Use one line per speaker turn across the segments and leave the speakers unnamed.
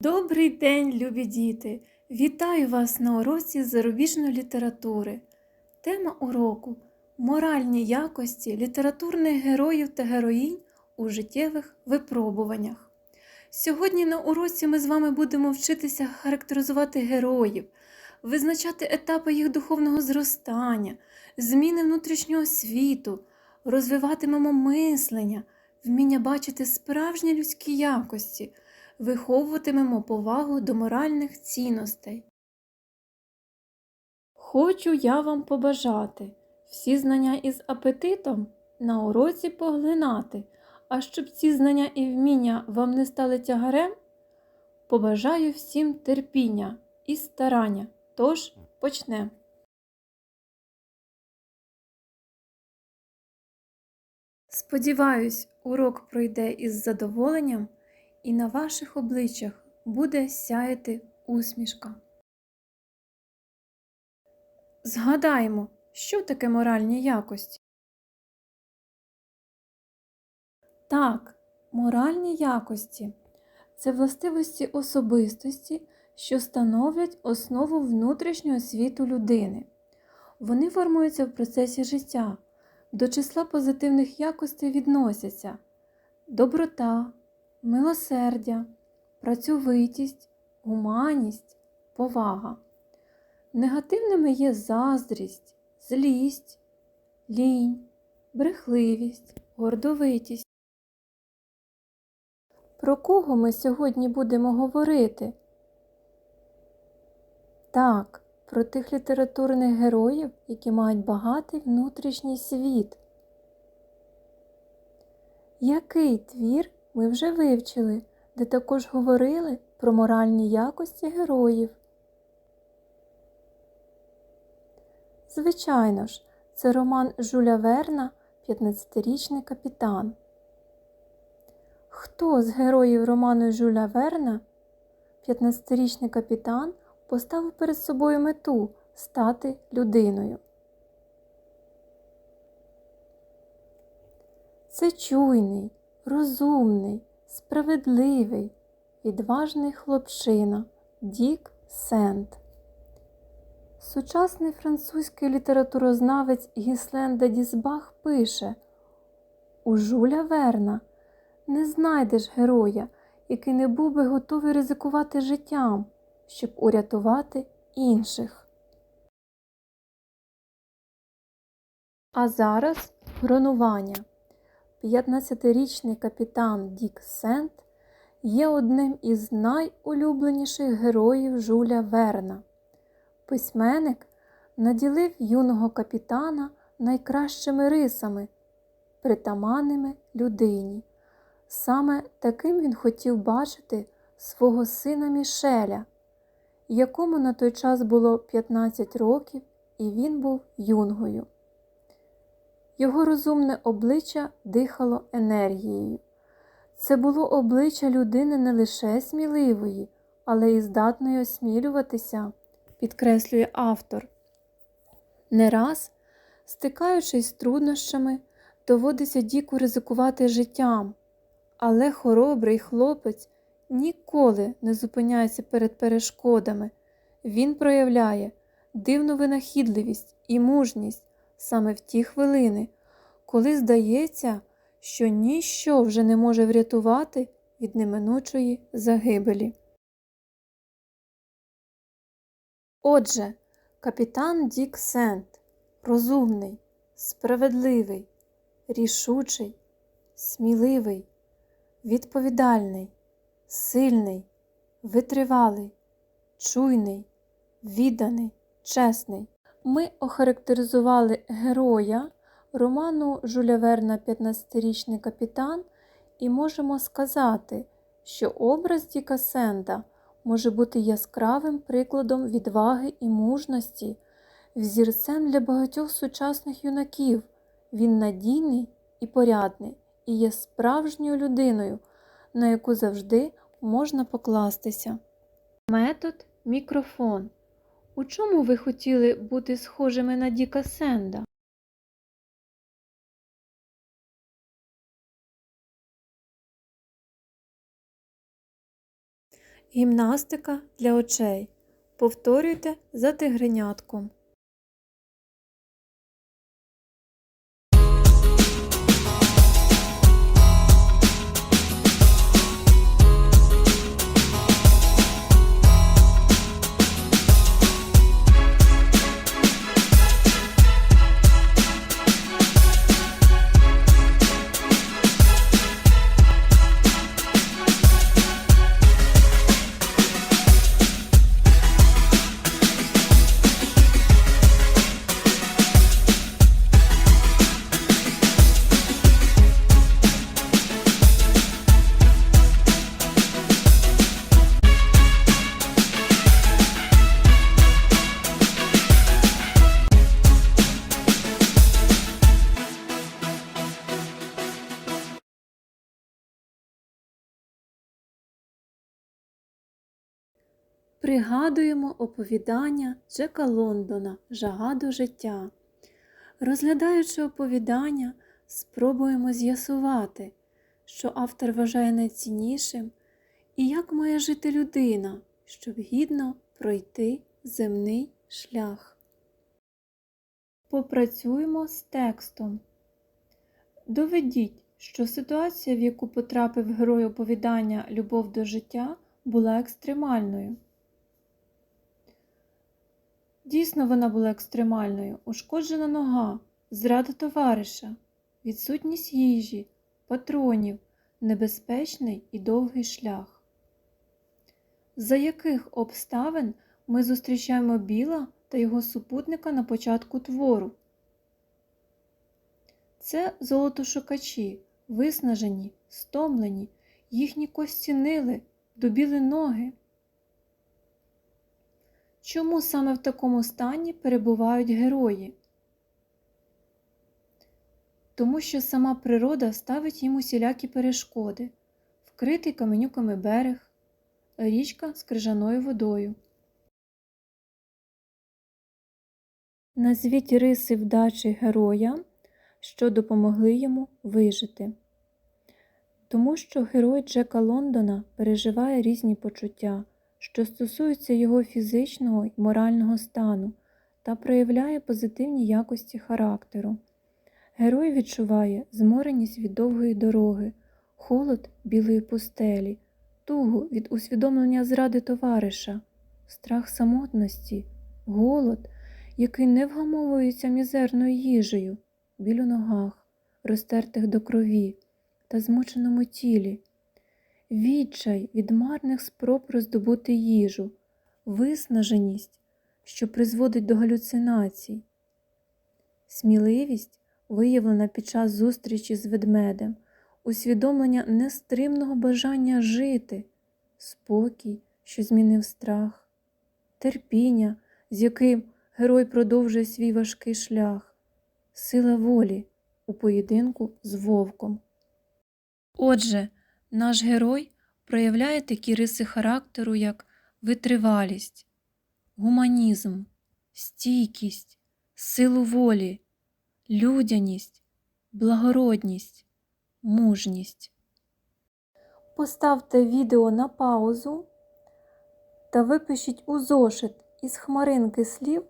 Добрий день, любі діти! Вітаю вас на уроці зарубіжної літератури. Тема уроку моральні якості літературних героїв та героїнь у життєвих випробуваннях. Сьогодні на уроці ми з вами будемо вчитися характеризувати героїв, визначати етапи їх духовного зростання, зміни внутрішнього світу, розвиватимемо мислення, вміння бачити справжні людські якості виховуватимемо повагу до моральних цінностей. Хочу я вам побажати всі знання із апетитом на уроці поглинати, а щоб ці знання і вміння вам не стали тягарем, побажаю всім терпіння і старання. Тож почнемо. Сподіваюсь, урок пройде із задоволенням і на ваших обличчях буде сяяти усмішка. Згадаємо, що таке моральні якості. Так, моральні якості це властивості особистості, що становлять основу внутрішнього світу людини. Вони формуються в процесі життя. До числа позитивних якостей відносяться доброта, милосердя, працьовитість, гуманність, повага. Негативними є заздрість, злість, лінь, брехливість, гордовитість. Про кого ми сьогодні будемо говорити? Так, про тих літературних героїв, які мають багатий внутрішній світ. Який твір ми вже вивчили, де також говорили про моральні якості героїв? Звичайно ж, це роман Жуля Верна «15-річний капітан. Хто з героїв роману Жуля Верна, 15-річний капітан, поставив перед собою мету стати людиною? Це чуйний, розумний, справедливий, відважний хлопчина Дік Сент. Сучасний французький літературознавець Гіслен де Дісбах пише У Жуля Верна не знайдеш героя, який не був би готовий ризикувати життям, щоб урятувати інших. А зараз гронування. 15-річний капітан Дік Сент є одним із найулюбленіших героїв Жуля Верна. Письменник наділив юного капітана найкращими рисами, притаманними людині. Саме таким він хотів бачити свого сина Мішеля, якому на той час було 15 років, і він був юнгою. Його розумне обличчя дихало енергією. Це було обличчя людини не лише сміливої, але й здатної осмілюватися, підкреслює автор. Не раз, стикаючись з труднощами, доводиться Діку ризикувати життям, але хоробрий хлопець ніколи не зупиняється перед перешкодами. Він проявляє дивну винахідливість і мужність саме в ті хвилини, коли здається, що ніщо вже не може врятувати від неминучої загибелі. Отже, капітан Дік Сент розумний, справедливий, рішучий, сміливий, відповідальний, сильний, витривалий, чуйний, відданий, чесний. Ми охарактеризували героя роману Жуля Верна 15-річний капітан і можемо сказати, що образ Діка Сенда може бути яскравим прикладом відваги і мужності, взірцем для багатьох сучасних юнаків. Він надійний і порядний і є справжньою людиною, на яку завжди можна покластися. Метод мікрофон. У чому ви хотіли бути схожими на Діка Сенда? Гімнастика для очей. Повторюйте за тигренятком. Пригадуємо оповідання Джека Лондона Жага до життя. Розглядаючи оповідання, спробуємо з'ясувати, що автор вважає найціннішим і як має жити людина, щоб гідно пройти земний шлях. Попрацюємо з текстом. Доведіть, що ситуація, в яку потрапив герой оповідання Любов до життя, була екстремальною. Дійсно, вона була екстремальною, ушкоджена нога, зрада товариша, відсутність їжі, патронів, небезпечний і довгий шлях. За яких обставин ми зустрічаємо Біла та його супутника на початку твору? Це золотошукачі, виснажені, стомлені, їхні кості нили, добіли ноги. Чому саме в такому стані перебувають герої? Тому що сама природа ставить їм усілякі перешкоди, вкритий каменюками берег, річка з крижаною водою. Назвіть риси вдачі героя, що допомогли йому вижити. Тому що герой Джека Лондона переживає різні почуття що стосується його фізичного і морального стану та проявляє позитивні якості характеру. Герой відчуває змореність від довгої дороги, холод білої пустелі, тугу від усвідомлення зради товариша, страх самотності, голод, який не вгамовується мізерною їжею, біль у ногах, розтертих до крові та змученому тілі відчай від марних спроб роздобути їжу, виснаженість, що призводить до галюцинацій, сміливість, виявлена під час зустрічі з ведмедем, усвідомлення нестримного бажання жити, спокій, що змінив страх, терпіння, з яким герой продовжує свій важкий шлях, сила волі у поєдинку з вовком. Отже, наш герой проявляє такі риси характеру, як витривалість, гуманізм, стійкість, силу волі, людяність, благородність, мужність. Поставте відео на паузу та випишіть у зошит із хмаринки слів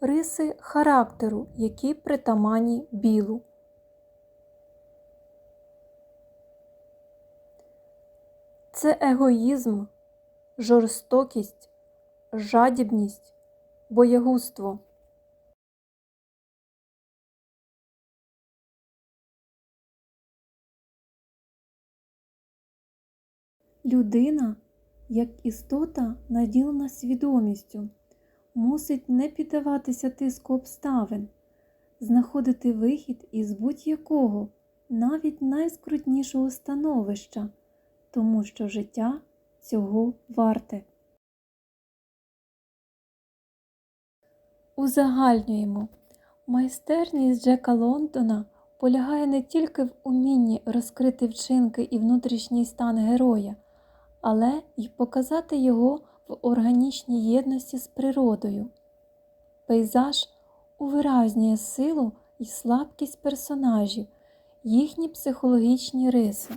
риси характеру, які притаманні білу. Це егоїзм, жорстокість, жадібність, боягузтво. Людина, як істота, наділена свідомістю, мусить не піддаватися тиску обставин, знаходити вихід із будь-якого, навіть найскрутнішого становища тому що життя цього варте. Узагальнюємо. Майстерність Джека Лондона полягає не тільки в умінні розкрити вчинки і внутрішній стан героя, але й показати його в органічній єдності з природою. Пейзаж увиразнює силу і слабкість персонажів, їхні психологічні риси.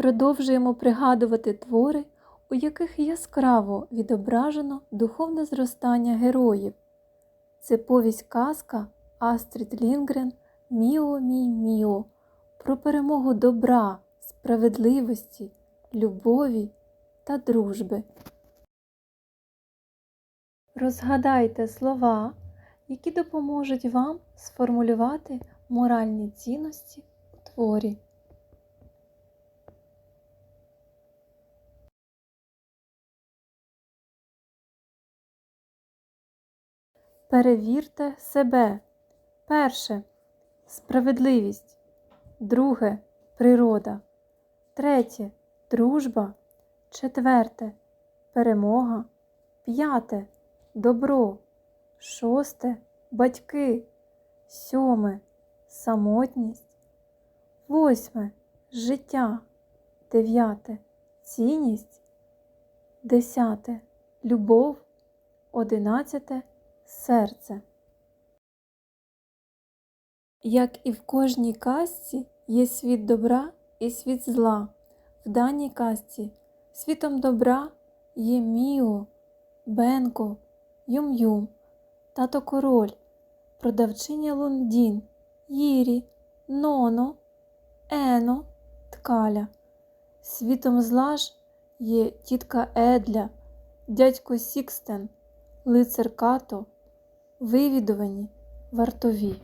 Продовжуємо пригадувати твори, у яких яскраво відображено духовне зростання героїв. Це повість казка Астрід Лінгрен Міо мій Міо про перемогу добра, справедливості, любові та дружби. Розгадайте слова, які допоможуть вам сформулювати моральні цінності у творі. Перевірте себе. Перше справедливість. Друге природа. Третє дружба. Четверте перемога. П'яте добро. Шосте батьки. Сьоме самотність. Восьме життя. Дев'яте цінність. Десяте любов. Одинадцяте серце. Як і в кожній казці є світ добра і світ зла. В даній казці світом добра є Міо, Бенко, Юм-Юм, тато король, продавчиня Лундін, Їрі, Ноно, Ено, Ткаля. Світом зла ж є тітка Едля, дядько Сікстен, лицар Като, вивідувані, вартові.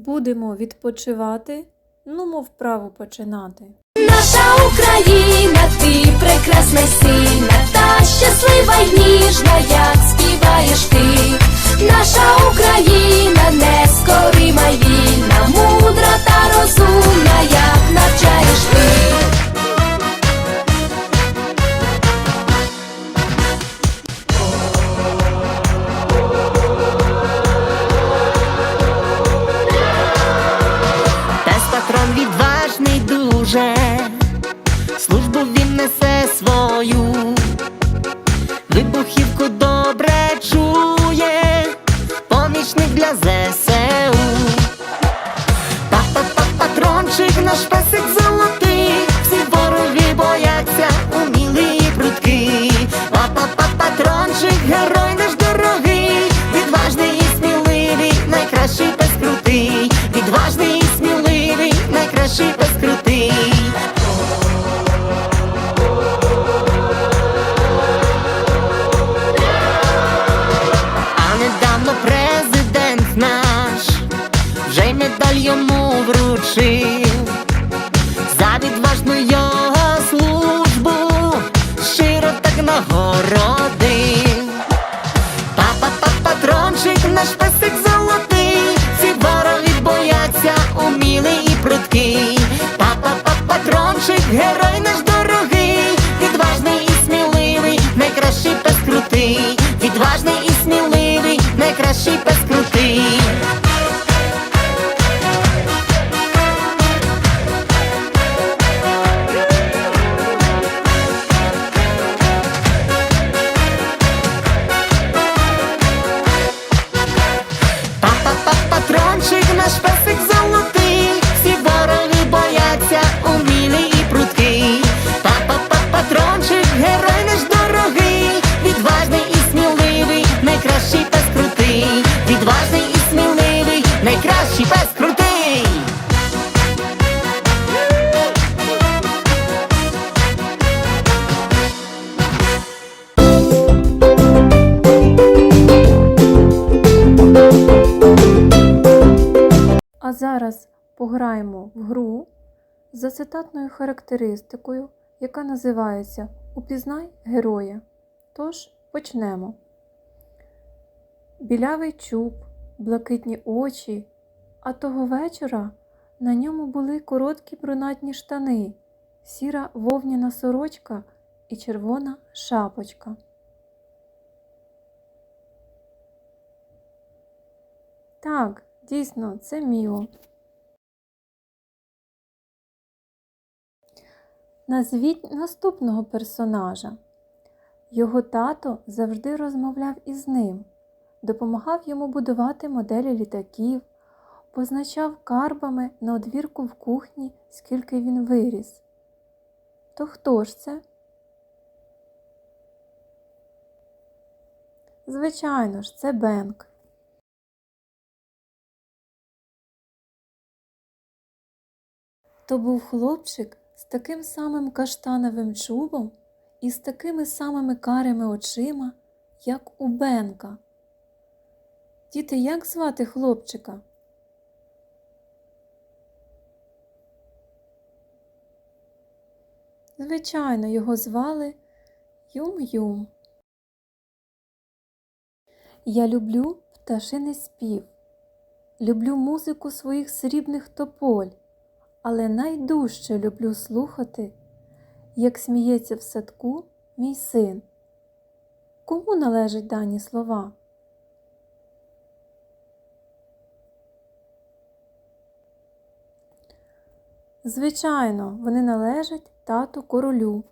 Будемо відпочивати, ну мов вправо починати.
Наша Україна, ти прекрасна сильна, та щаслива й ніжна, як співаєш ти. Наша Україна
герой наш дорогий, відважний і сміливий, найкращий пес крутий, відважний і сміливий, найкращий пес
зараз пограємо в гру за цитатною характеристикою, яка називається Упізнай героя. Тож почнемо. Білявий чуб, блакитні очі, а того вечора на ньому були короткі брунатні штани, сіра вовняна сорочка і червона шапочка. Так, дійсно, це Міо. Назвіть наступного персонажа. Його тато завжди розмовляв із ним, допомагав йому будувати моделі літаків, позначав карбами на одвірку в кухні, скільки він виріс. То хто ж це? Звичайно ж, це Бенк. То був хлопчик з таким самим каштановим чубом і з такими самими карими очима, як у Бенка. Діти, як звати хлопчика? Звичайно, його звали Юм-Юм. Я люблю пташиний спів, люблю музику своїх срібних тополь, але найдужче люблю слухати, як сміється в садку мій син. Кому належать дані слова? Звичайно, вони належать тату королю.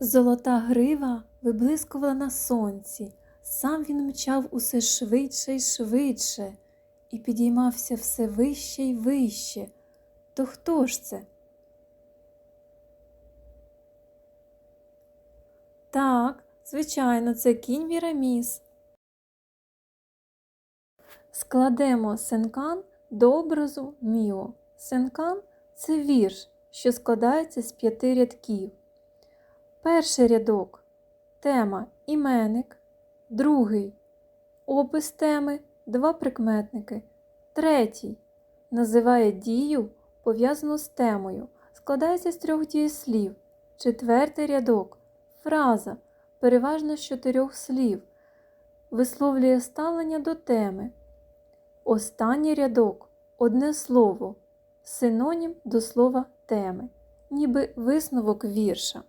Золота грива виблискувала на сонці, сам він мчав усе швидше й швидше і підіймався все вище й вище. То хто ж це? Так, звичайно, це кінь Віраміс. Складемо сенкан до образу Міо. Сенкан це вірш, що складається з п'яти рядків. Перший рядок тема іменник, другий опис теми, два прикметники. Третій називає дію, пов'язану з темою, складається з трьох дієслів. Четвертий рядок фраза, переважно з чотирьох слів, висловлює ставлення до теми. Останній рядок одне слово, синонім до слова теми, ніби висновок вірша.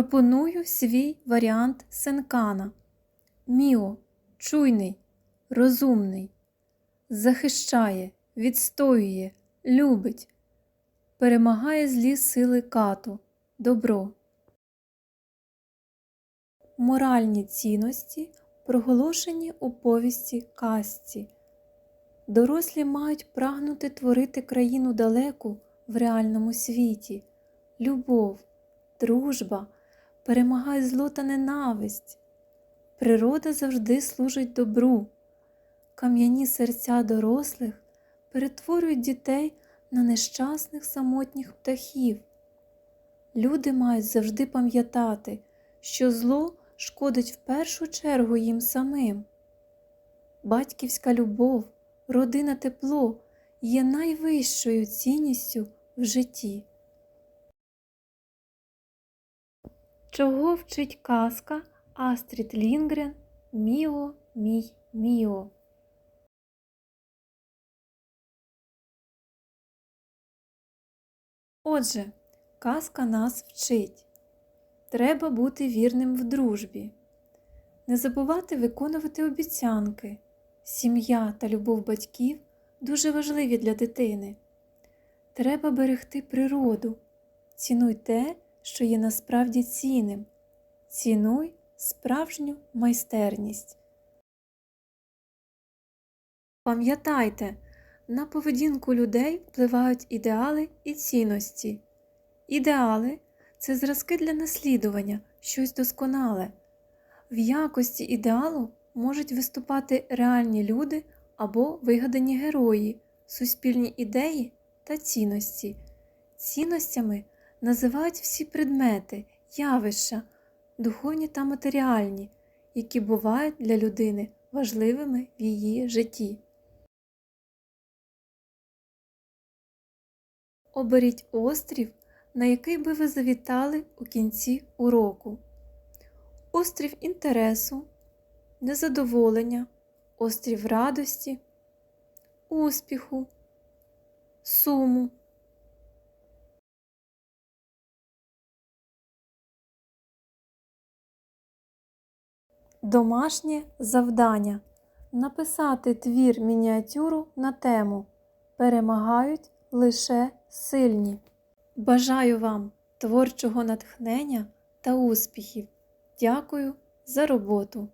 Пропоную свій варіант сенкана. Міо чуйний, розумний, захищає, відстоює, любить, перемагає злі сили кату, добро. Моральні цінності проголошені у повісті казці. Дорослі мають прагнути творити країну далеку в реальному світі. Любов, дружба, перемагає зло та ненависть. Природа завжди служить добру. Кам'яні серця дорослих перетворюють дітей на нещасних самотніх птахів. Люди мають завжди пам'ятати, що зло шкодить в першу чергу їм самим. Батьківська любов, родина тепло є найвищою цінністю в житті. Чого вчить казка Астрід Лінгрен Міо, мій Міо? Отже, казка нас вчить. Треба бути вірним в дружбі, не забувати виконувати обіцянки. Сім'я та любов батьків дуже важливі для дитини. Треба берегти природу, цінуй те, що є насправді цінним. Цінуй справжню майстерність. Пам'ятайте, на поведінку людей впливають ідеали і цінності. Ідеали це зразки для наслідування, щось досконале. В якості ідеалу можуть виступати реальні люди або вигадані герої, суспільні ідеї та цінності. Цінностями називають всі предмети, явища, духовні та матеріальні, які бувають для людини важливими в її житті. Оберіть острів, на який би ви завітали у кінці уроку. Острів інтересу, незадоволення, острів радості, успіху, суму. Домашнє завдання. Написати твір мініатюру на тему Перемагають лише сильні. Бажаю вам творчого натхнення та успіхів. Дякую за роботу!